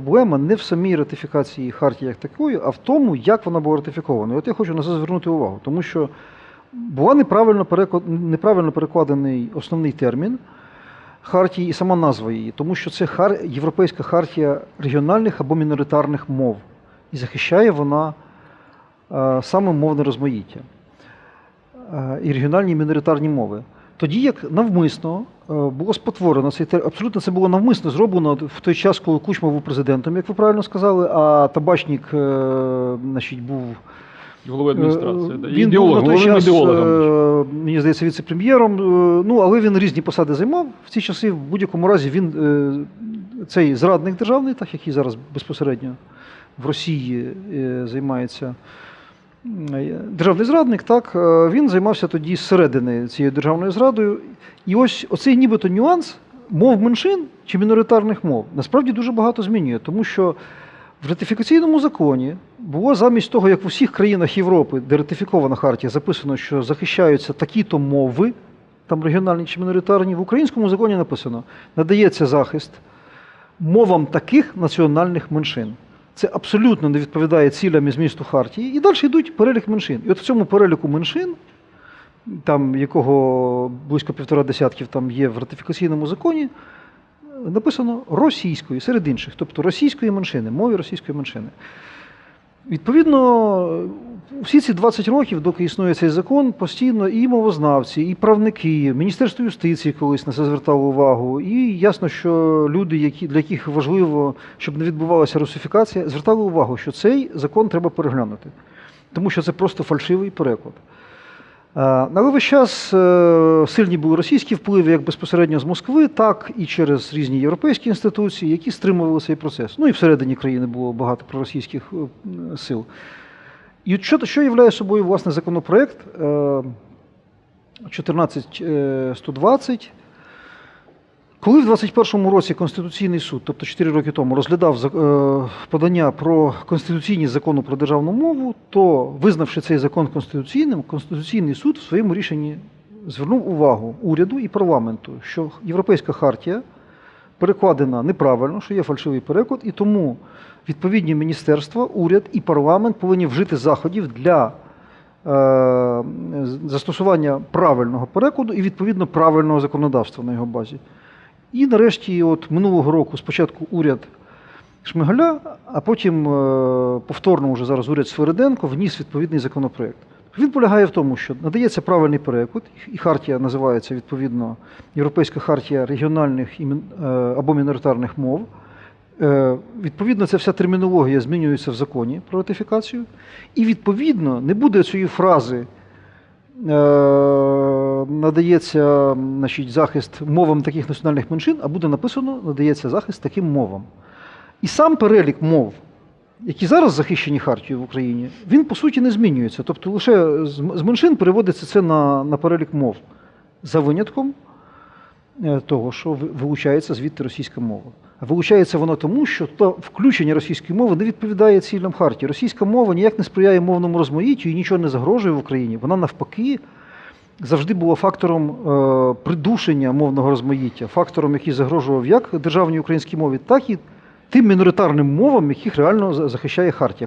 проблема не в самій ратифікації хартії як такої, а в тому, як вона була ратифікована. І от я хочу на це звернути увагу, тому що була неправильно, неправильно перекладений основний термін хартії і сама назва її, тому що це хар... Європейська хартія регіональних або міноритарних мов. І захищає вона е, саме мовне розмаїття е, і регіональні і міноритарні мови. Тоді як навмисно було спотворено цей термін, абсолютно це було навмисно зроблено в той час, коли Кучма був президентом, як ви правильно сказали, а табачник е, значить, був Голови адміністрації. Е. Він Ідеолог, був на той час, ідеологом. е, мені здається, віце-прем'єром. е, Ну, але він різні посади займав. В ці часи, в будь-якому разі, він е, цей зрадник державний, так який зараз безпосередньо в Росії е, займається. Державний зрадник, так, е, він займався тоді зсередини цією державною зрадою. І ось оцей нібито нюанс мов меншин чи міноритарних мов насправді дуже багато змінює, тому що в ратифікаційному законі було замість того, як в усіх країнах Європи, де ратифікована хартія, записано, що захищаються такі-то мови, там регіональні чи міноритарні, в українському законі написано, надається захист мовам таких національних меншин. Це абсолютно не відповідає цілям і змісту хартії. І далі йдуть перелік меншин. І от в цьому переліку меншин, там якого близько півтора десятків там є в ратифікаційному законі, написано російською серед інших, тобто російської меншини, мові російської меншини. Відповідно, всі ці 20 років, доки існує цей закон, постійно і мовознавці, і правники, Міністерство юстиції колись на це звертало увагу. І ясно, що люди, які, для яких важливо, щоб не відбувалася русифікація, звертали увагу, що цей закон треба переглянути, тому що це просто фальшивий переклад. Е, Але весь час е, сильні були російські впливи як безпосередньо з Москви, так і через різні європейські інституції, які стримували цей процес. Ну і всередині країни було багато проросійських е, сил. І от що, що являє собою власне законопроект е, 14120, коли в 21-му році Конституційний суд, тобто 4 роки тому, розглядав е, подання про конституційність закону про державну мову, то, визнавши цей закон конституційним, Конституційний суд в своєму рішенні звернув увагу уряду і парламенту, що Європейська хартія перекладена неправильно, що є фальшивий переклад, і тому відповідні міністерства, уряд і парламент повинні вжити заходів для е, застосування правильного перекладу і відповідно правильного законодавства на його базі. І нарешті, от минулого року, спочатку уряд Шмигаля, а потім е, повторно вже зараз уряд Свириденко вніс відповідний законопроект. Він полягає в тому, що надається правильний переклад, і хартія називається відповідно Європейська хартія регіональних е, або міноритарних мов. Е, Відповідно, ця вся термінологія змінюється в законі про ратифікацію. І відповідно не буде цієї фрази надається значить, захист мовам таких національних меншин, а буде написано надається захист таким мовам. І сам перелік мов, які зараз захищені хартією в Україні, він по суті не змінюється. Тобто лише з меншин переводиться це на, на перелік мов за винятком е, того, що вилучається звідти російська мова. Вилучається вона тому, що то включення російської мови не відповідає цілям хартії. Російська мова ніяк не сприяє мовному розмаїттю і нічого не загрожує в Україні. Вона навпаки завжди була фактором е, придушення мовного розмаїття, фактором, який загрожував як державній українській мові, так і тим міноритарним мовам, яких реально захищає хартія.